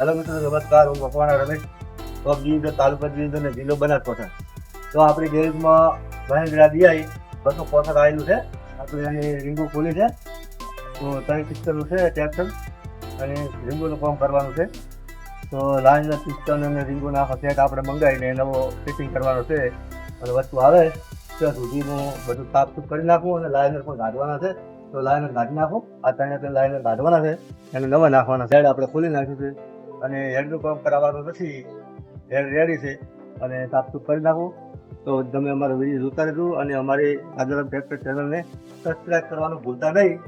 Hello મિત્રો, નમસ્કાર. હું મકવાણા રમેશ તો જીવદર તાલુકા જીવદર અને જિલ્લો બનાસકાંઠા. તો આપણી ગેરેજમાં મહેન્દ્રા દિયાઈ બસો પોસઠ આવેલું છે. આપણે અહીં રીંગો ખોલી છે. તો ત્રણ પિસ્તોલું છે, ટ્રેક્ટર અને રીંગોનું કામ કરવાનું છે. તો લાઈનના પિસ્તોલ અને રીંગોનો સેટ આપણે મંગાવીને નવો ફિટિંગ કરવાનો છે. અને વસ્તુ આવે, ત્યાં સુધીનું બધું સાફસૂફ કરી નાખવું અને લાઇનર પણ કાઢવાના છે. તો લાઇનર કાઢી નાખો. આ ત્રણે ત્રણ લાઇનર કાઢવાના છે અને નવા નાખવાના સાઈડ આપણે ખોલી નાખ્યું છે. અને હેડનું કામ કરાવવાનું નથી હેડ રેડી છે. અને સાફસૂફ કરી નાખો. તો તમે અમારો વીડિયો જોતા રહેજો અને અમારી આદરમ ફેક્ટર ચેનલને સબસ્ક્રાઈબ કરવાનું ભૂલતા નહીં.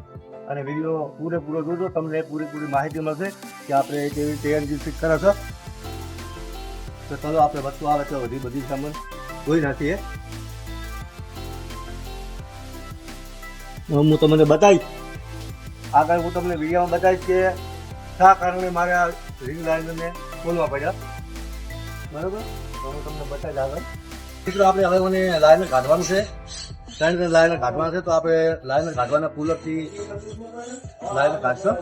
અને વીડિયો પૂરેપૂરો જોજો, તમને પૂરેપૂરી માહિતી મળશે કે આપણે કેવી તૈયારી ફિટ કરો છો. તો ચાલો, આપણે વસ્તુ આવે તો બધી બધી સામાન જોઈ નાખીએ. હું તમને બતાવીશ. આગળ હું તમને વિડીયોમાં બતાવીશ કે શા કારણે મારે રિંગ લાઇનરને ખોલવા પડ્યા. બરાબર? તો હું તમને બતાવી આગળ. મિત્રો, આપણે હવે મને લાઇનર કાઢવાનું છે. ત્રણ ત્રણ કાઢવાના છે, તો આપણે લાઇનર કાઢવાના પુલરથી લાઇનર કાઢશો.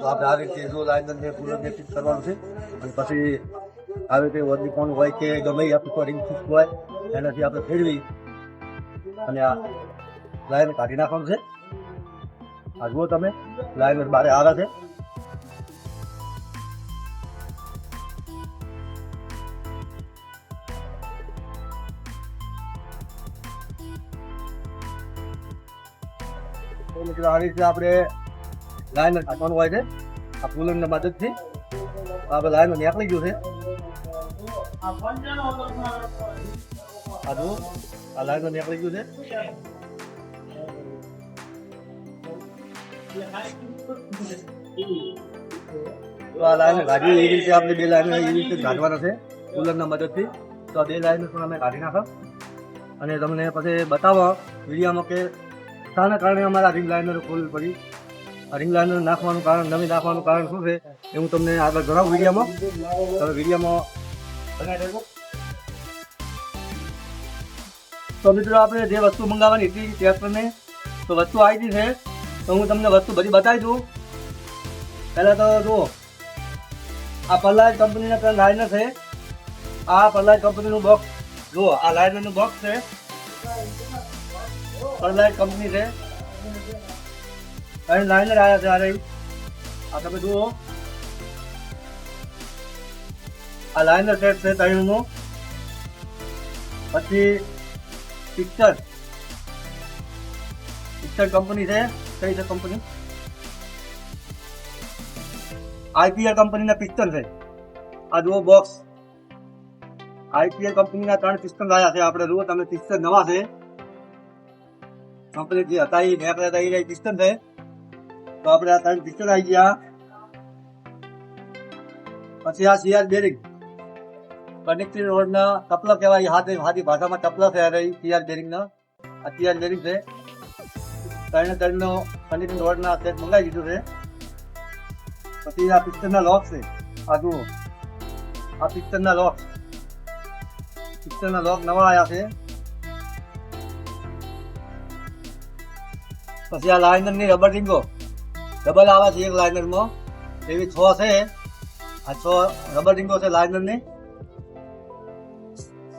તો આપણે આ રીતે જો લાઇનરને પુલરને ફિટ કરવાનું છે. અને પછી આવી રીતે વધી કોણ હોય કે ગમે આપણી રિંગ ફિટ હોય, એનાથી આપણે ફેરવી અને આ લાઇનર કાઢી નાખવાનું છે. આ જુઓ તમે લાઈન બારે આવે છે. મિત્રો, આ રીતે આપણે લાઈન કાઢવાનું હોય છે. આ કુલરની મદદથી આપણે લાઇનર નીકળી ગયું છે. આ આ લાઇનર નીકળી ગયું છે. તો આ લાઈન કાઢી એવી રીતે આપણે બે લાઈન એવી રીતે કાઢવાના છે, કુલરના મદદથી. તો આ બે લાઈન પણ અમે કાઢી નાખો. અને તમને પછી બતાવો વિડીયોમાં કે શાના કારણે અમારા રિંગ લાઇનર ખોલવી પડી. રિંગ લાઇનર નાખવાનું કારણ નવી નાખવાનું કારણ શું છે એ હું તમને આગળ જણાવું વિડીયોમાં. તમે તો મિત્રો, આપણે જે વસ્તુ મંગાવવાની હતી ટ્રેક્ટરને તો વસ્તુ આવી ગઈ છે. તો હું તમને વસ્તુ બધી બતાવી દઉં. પહેલાં તો જુઓ, આ પલ્લાજ કંપનીના લાઇનર છે. આ પલ્લાજ કંપનીનું બોક્સ જુઓ, આ લાઇનરનું બોક્સ છે. પલ્લાજ કંપની છે. ત્રણ લાઇનર આવ્યા છે રહી. આ તમે જુઓ. આ લાઇનર સેટ છે ત્રણનું પછી પિક્ચર પિક્ચર કંપની છે. કઈ છે કંપની આઈપીએલ કંપનીના પિસ્ટન છે. આ જુઓ બોક્સ આઈપીએલ કંપનીના ત્રણ પિસ્ટન લાયા છે. આપણે જુઓ, તમે પિસ્ટન નવા છે. કંપની જે હતા એ મેં હતા પિસ્તન છે. તો આપણે આ ત્રણ પિસ્તન આવી ગયા. પછી આ સીઆર બેરિંગ. કનેક્ટિંગ રોડના ટપલા કહેવાય હાથે હાથી ભાષામાં ટપલા થયા રહી સીઆર બેરિંગના. આ સીઆર બેરિંગ છે. ત્રણે ત્રણનો કનેક્ટિંગ રોડના સેટ મંગાવી દીધું છે. પછી આ પિક્ચરના લોક છે. આ જુઓ. આ પિક્ચરના લોક પિક્ચરના લોક નવા આવ્યા છે. પછી આ લાઇનરની રબર રિંગો ડબલ આવે છે એક લાઇનરમાં એવી છ છે. આ છ રબર રિંગો છે લાઇનરની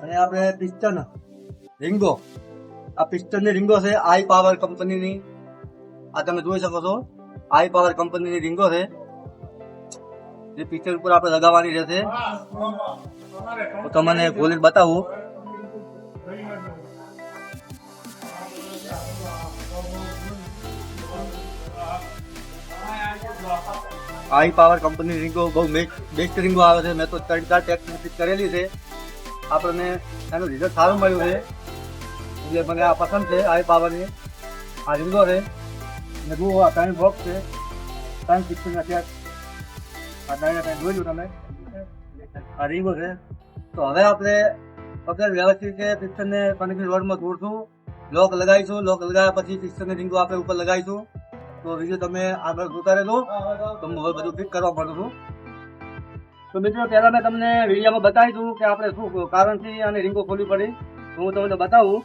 અને આપણે પિસ્ટન રિંગો આ પિસ્ટનની રિંગો છે આઈ પાવર કંપનીની આ તમે જોઈ શકો છો. આઈ પાવર કંપનીની રિંગો છે. જે પિક્ચર ઉપર આપણે લગાવવાની રહેશે. તો તમને ખોલીને બતાવું. આઈ પાવર કંપની રીંગો બહુ બેસ્ટ રીંગો આવે છે. મેં તો ત્રણ ચાર ટેક્સ કરેલી છે. આપણને એનું રિઝલ્ટ સારું મળ્યું છે. એટલે મને આ પસંદ છે આઈ પાવરની આ રીંગો છે. ને જુઓ આ ત્રણ બોક્સ છે. ત્રણ પિક્ચરના ટેક્સ આ. ત્રણે ત્રણ જોયું તમે. આ રીંગો છે. તો હવે આપણે પકડ વ્યવસ્થિત રીતે પિક્ચરને કનેક્શન રોડમાં જોડશું લોક લગાવીશું. લોક લગાવ્યા પછી પિક્ચરને રીંગો આપણે ઉપર લગાવીશું. તો વીડિયો તમે આગળ જોતા રહેજો. તો બધું ફિટ કરવા માંડું છું. તો મિત્રો, પહેલા મેં તમને વિડીયોમાં બતાવી દઉં કે આપણે શું કારણથી આની રીંગો ખોલવી પડી. હું તમને બતાવું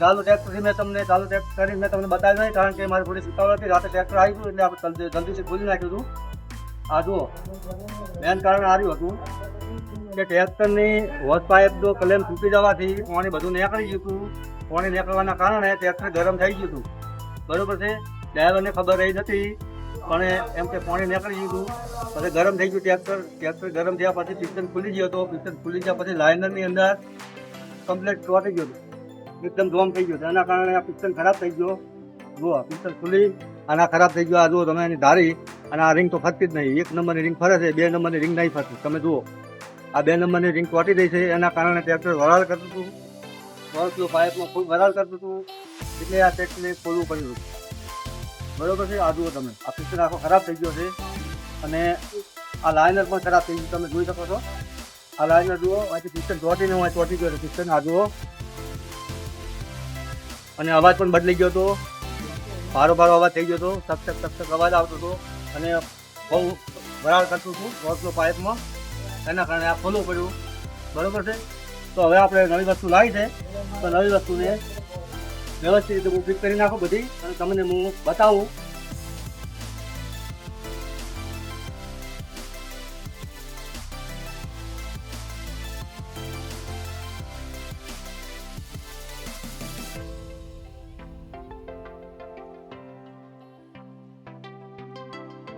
ચાલુ ટ્રેક્ટરથી મેં તમને, ચાલુ ટ્રેક્ટર કરીને મેં તમને બતાવ્યું નહીં, કારણ કે મારી થોડી સુતાવળ હતી. રાતે ટ્રેક્ટર આવી ગયું એટલે આપણે જલ્દી, જલ્દીથી ખોલી નાખ્યું હતું. આ જુઓ. મેન કારણ આવ્યું હતું કે ટ્રેક્ટરની વોશ પાઇપ જો કલેમ તૂટી જવાથી પાણી બધું નીકળી ગયું હતું. પાણી નીકળવાના કારણે ટ્રેક્ટર ગરમ થઈ ગયું હતું. બરોબર છે? ડ્રાઈવરને ખબર રહી નથી. પણ એમ કે પાણી નીકળી ગયું. પછી ગરમ થઈ ગયું ટ્રેક્ટર. ટ્રેક્ટર ગરમ થયા પછી પિસ્ટન ખુલી ગયો હતો. પિસ્ટન ખુલી ગયા પછી લાઇનરની અંદર કમ્પ્લેટ ચોટી ગયું એકદમ ધોમ થઈ ગયું એના કારણે આ પિસ્ટન ખરાબ થઈ ગયો. જુઓ પિસ્ટન ખુલી અને આ ખરાબ થઈ ગયો. આ જુઓ, તમે એની ધારી. અને આ રિંગ તો ફરતી જ નહીં. એક નંબરની રિંગ ફરે છે, બે નંબરની રિંગ નહીં ફરતી. તમે જુઓ, આ બે નંબરની રિંગ ચોટી ગઈ છે. એના કારણે ટ્રેક્ટર વરાળ કરતું હતું. વર્ષનું પાઇપમાં ખૂબ વરાળ કરતું હતું. એટલે આ ટ્રેક્ટરને ખોલવું પડ્યું હતું. બરોબર છે? આ જુઓ તમે. આ પિસ્ટન આખો ખરાબ થઈ ગયો છે. અને આ લાઇનર પણ ખરાબ થઈ ગયું. તમે જોઈ શકો છો. આ લાઇનર જુઓ, અહીંથી પિસ્ટન ચોટીને હું ચોટી ગયો પિસ્ટન આ જુઓ. અને અવાજ પણ બદલી ગયો હતો. ભારો ભારો અવાજ થઈ ગયો હતો. ટક ટક અવાજ આવતો હતો. અને બહુ વરાળ કરતું હતું વોશનો પાઇપમાં એના કારણે આ ખોલવું પડ્યું. બરોબર છે? તો હવે આપણે નવી વસ્તુ લાવી છે. તો નવી વસ્તુને વ્યવસ્થિત રીતે ફિટ કરી નાખો બધી, અને તમને હું બતાવું.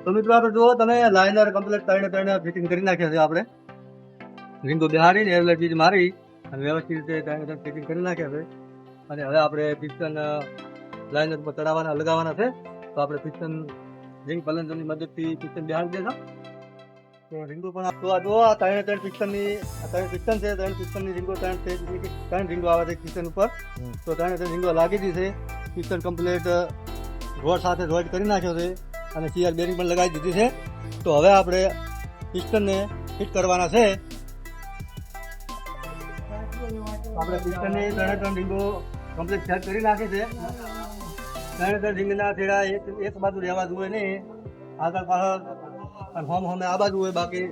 તો મિત્રો આપણે જુઓ, તમે લાઇનર કમ્પ્લીટ ત્રણે ત્રણે ફિટિંગ કરી નાખ્યા છે આપણે. રીંગો બિહારી એટલે ચીજ મારી, અને વ્યવસ્થિત રીતે ફિટિંગ કરી નાખ્યા છે. અને હવે આપણે પિસ્ટન લાઈન ઉપર ચડાવવાના લગાવવાના છે. તો આપણે પિસ્ટન રિંગ પલંજરની મદદથી પિસ્ટન બિહારી દેશો તો રીંગો પણ તો આ જુઓ આ ત્રણે ત્રણ પિસ્ટનની ત્રણ પિસ્ટન છે ત્રણ પિસ્ટનની રીંગો ત્રણ છે ત્રણ રીંગો આવે છે પિસ્ટન ઉપર. તો ત્રણે ત્રણ રીંગો લાગી દીધી છે. પિસ્ટન કમ્પ્લીટ રોડ સાથે રોડ કરી નાખ્યો છે અને સીઆર બેરિંગ પણ લગાવી દીધી છે. તો હવે આપણે પિસ્ટનને ફિટ કરવાના છે. આપણે પિસ્ટનની ત્રણે ત્રણ રીંગો કમ્પ્લીટ સેટ કરી નાખી છે? ત્રણેતર ત્રણ થેડા એક એક બાજુ રહેવા જોઈએ નહીં. આગળ પાછળ અને હોમ હોમે આ બાજુ હોય, બાકી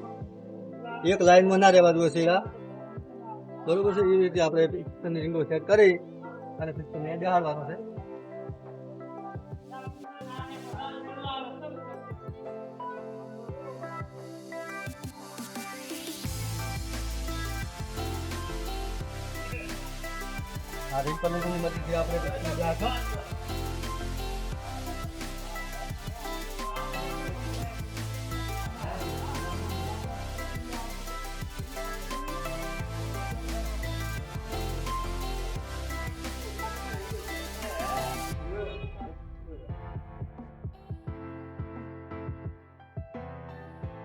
એક લાઈનમાં ના રહેવા જોઈએ છેડા. બરોબર છે? એવી રીતે આપણે પિક્ચરની રીંગો સેટ કરી અને પિક્ચરને બેહાડવાનો છે. આ રીંગ પલંગની મદદથી આપણે પિસ્ટનને બેહાડશો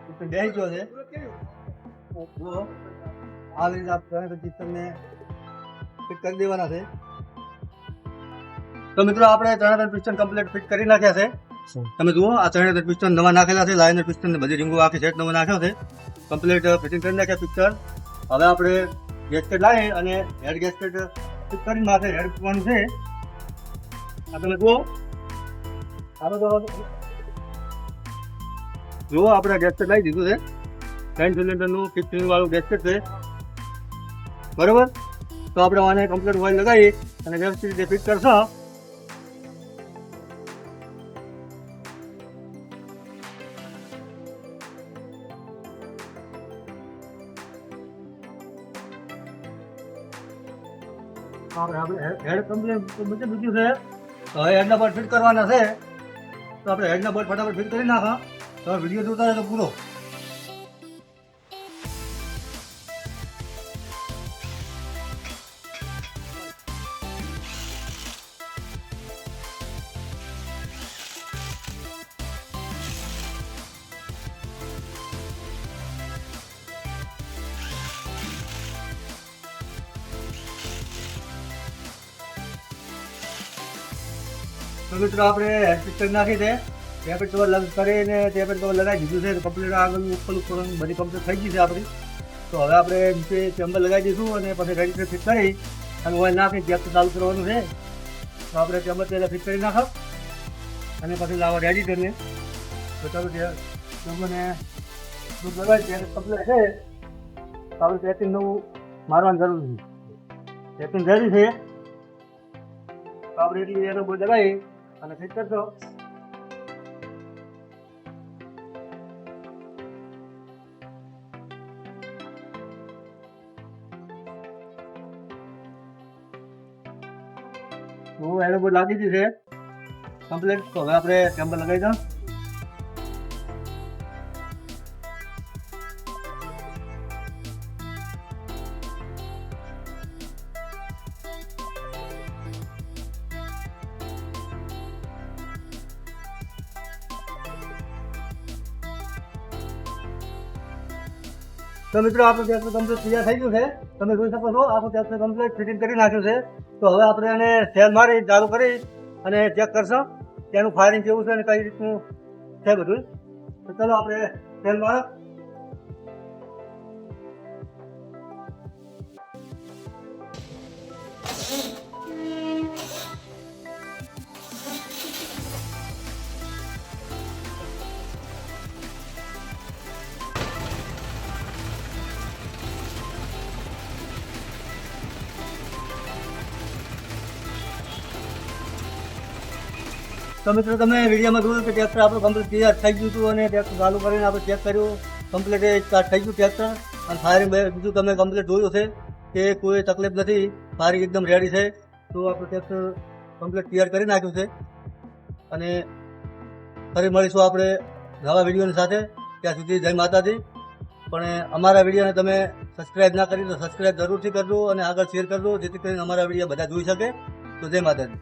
પિસ્ટન બેસી ગયો છે જુઓ આ રીતે આપણે પિસ્ટનને ફિટ કરી દેવાના છે. તો મિત્રો આપણે ત્રણે ત્રણ પિસ્ટન કમ્પ્લીટ ફિટ કરી નાખ્યા છે. તમે જુઓ આ ત્રણે પિસ્ટન નવા નાખેલા છે. લાઇનર પિસ્ટન ને બધી રીંગો આખી સેટ નવા નાખ્યો છે. કમ્પ્લીટ ફિટિંગ કરી નાખ્યા પિક્ચર હવે આપણે ગેસ્કેટ લાવી અને હેડ ગેસ્કેટ ફિટ કરી નાખે હેડ પણ છે. આ તમે જુઓ. આપણે તો જુઓ આપણે ગેસ્કેટ લાવી દીધું છે. ત્રણ સિલિન્ડરનું ફિફ્ટીન વાળું ગેસ્કેટ છે. બરોબર? તો આપણે આને કમ્પ્લીટ ઓઇલ લગાવી અને વ્યવસ્થિત રીતે ફિટ કરશો. આપણે હેડ કમ્પ્લીટ બધું બીજું છે. તો હવે હેડના બોર્ડ ફિટ કરવાના છે. તો આપણે હેડના બોર્ડ ફટાફટ ફિટ કરી નાખા. તો વીડિયો જોતા રહે તો પૂરો. તો મિત્રો આપણે હેડ નાખી દે ટેબલેટ કવર લગ કરીને પછી કવર લગાવી દીધું છે. કમ્પ્લીટ આગળ ઉપર ઉપર બધી કમ્પ્લીટ થઈ ગઈ છે આપણી. તો હવે આપણે નીચે ચેમ્બર લગાવી દઈશું અને પછી રીતે ફિટ કરી અને ઓઇલ નાખી ગેપ ચાલુ કરવાનું છે. તો આપણે ચેમ્બર પહેલાં ફિટ કરી નાખો અને પછી લાવો રેડી કરીને. તો ચાલો ચેમ્બરને દૂધ લગાવી ત્યારે કમ્પ્લીટ છે. તો આપણે પેકિંગ નવું મારવાની જરૂર છે પેકિંગ જરૂરી છે. તો આપણે એટલી એનો બધું લગાવી. અને ફિટ કરજો. હું એનો બોર્ડ લાગી દીધું છે. કમ્પ્લીટ. તો હવે આપણે કેમ્પર લગાવી દઉં તો મિત્રો, આપણું ટ્રેક્ટર કમ્પ્લીટ તૈયાર થઈ ગયું છે. તમે જોઈ શકો છો, આપણું ટ્રેક્ટર કમ્પ્લીટ ફિટિંગ કરી નાખ્યું છે. તો હવે આપણે એને સેલ મારી, ચાલુ કરી અને ચેક કરશો તેનું ફાયરિંગ કેવું છે અને કઈ રીતનું છે બધું. તો ચલો આપણે સેલ મારો તો મિત્રો તમે વિડીયોમાં જોયું કે ટ્રેક્ટર આપણું કમ્પ્લીટ તૈયાર થઈ ગયું હતું અને ટ્રેક્ટર ચાલુ કરીને આપણે ચેક કર્યું. કમ્પ્લીટ સ્ટાર્ટ થઈ ગયું ટ્રેક્ટર અને ફાયરિંગ બીજું તમે કમ્પ્લીટ જોયું છે કે કોઈ તકલીફ નથી. ફાયરિંગ એકદમ રેડી છે. તો આપણું ટ્રેક્ટર કમ્પ્લીટ તૈયાર કરી નાખ્યું છે. અને ફરી મળીશું આપણે નવા વિડીયોની સાથે. ત્યાં સુધી જય માતાજી. પણ અમારા વિડીયોને તમે સબસ્ક્રાઈબ ના કરી તો સબસ્ક્રાઈબ જરૂરથી કરજો અને આગળ શેર કરજો, જેથી કરીને અમારા વીડિયો બધા જોઈ શકે. તો જય માતાજી.